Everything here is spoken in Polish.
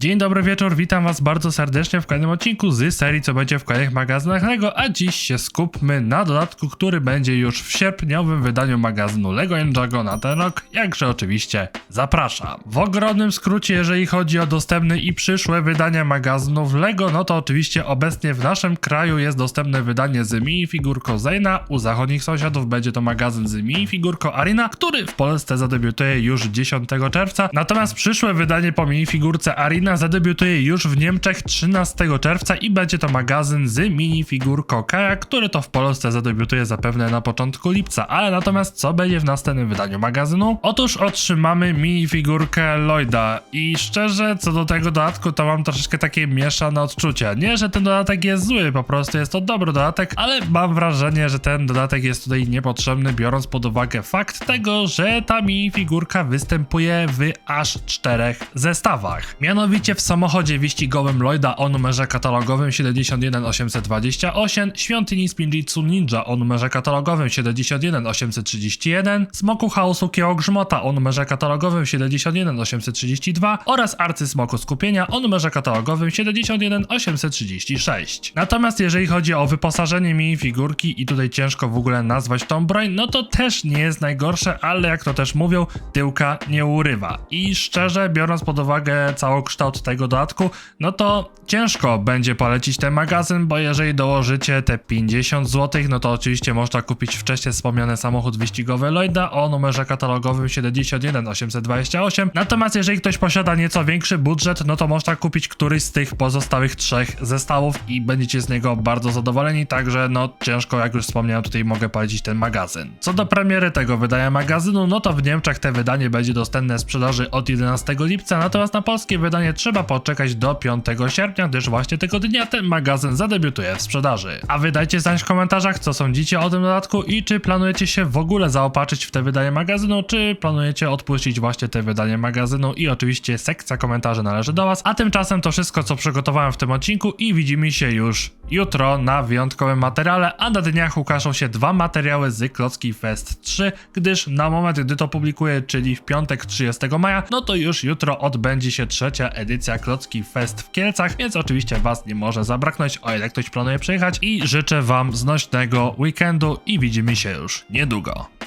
Dzień dobry wieczór, witam was bardzo serdecznie w kolejnym odcinku z serii, co będzie w kolejnych magazynach LEGO, a dziś się skupmy na dodatku, który będzie już w sierpniowym wydaniu magazynu LEGO Ninjago na ten rok, jakże oczywiście zapraszam. W ogromnym skrócie, jeżeli chodzi o dostępne i przyszłe wydania magazynów LEGO, no to oczywiście obecnie w naszym kraju jest dostępne wydanie z minifigurką Zayna, u zachodnich sąsiadów będzie to magazyn z minifigurką Arina, który w Polsce zadebiutuje już 10 czerwca, natomiast przyszłe wydanie po minifigurce Arina zadebiutuje już w Niemczech 13 czerwca i będzie to magazyn z minifigurką Kaja, który to w Polsce zadebiutuje zapewne na początku lipca, ale natomiast co będzie w następnym wydaniu magazynu? Otóż otrzymamy minifigurkę Lloyda i szczerze co do tego dodatku to mam troszeczkę takie mieszane odczucia. Nie, że ten dodatek jest zły, po prostu jest to dobry dodatek, ale mam wrażenie, że ten dodatek jest tutaj niepotrzebny, biorąc pod uwagę fakt tego, że ta minifigurka występuje w aż czterech zestawach. Mianowicie w samochodzie wyścigowym Lloyda o numerze katalogowym 71828, świątyni Spinjitsu Ninja o numerze katalogowym 71831, smoku chaosu Kieło Grzmota o numerze katalogowym 71832 oraz arcy smoku skupienia o numerze katalogowym 71836. Natomiast jeżeli chodzi o wyposażenie minifigurki i tutaj ciężko w ogóle nazwać tą broń, no to też nie jest najgorsze, ale jak to też mówią, tyłka nie urywa. I szczerze biorąc pod uwagę całokształt tego dodatku, no to ciężko będzie polecić ten magazyn, bo jeżeli dołożycie te 50 zł, no to oczywiście można kupić wcześniej wspomniany samochód wyścigowy Lloyda o numerze katalogowym 71828. Natomiast jeżeli ktoś posiada nieco większy budżet, no to można kupić któryś z tych pozostałych trzech zestawów i będziecie z niego bardzo zadowoleni, także no ciężko, jak już wspomniałem, tutaj mogę polecić ten magazyn. Co do premiery tego wydania magazynu, no to w Niemczech te wydanie będzie dostępne w sprzedaży od 11 lipca, natomiast na polskie wydanie trzeba poczekać do 5 sierpnia, gdyż właśnie tego dnia ten magazyn zadebiutuje w sprzedaży. A wy dajcie znać w komentarzach, co sądzicie o tym dodatku i czy planujecie się w ogóle zaopatrzyć w te wydanie magazynu, czy planujecie odpuścić właśnie te wydanie magazynu i oczywiście sekcja komentarzy należy do was. A tymczasem to wszystko, co przygotowałem w tym odcinku i widzimy się już jutro na wyjątkowym materiale, a na dniach ukażą się dwa materiały z Klocki Fest 3, gdyż na moment, gdy to publikuję, czyli w piątek 30 maja, no to już jutro odbędzie się trzecia edycja Klocki Fest w Kielcach, więc oczywiście was nie może zabraknąć, o ile ktoś planuje przyjechać i życzę wam znośnego weekendu i widzimy się już niedługo.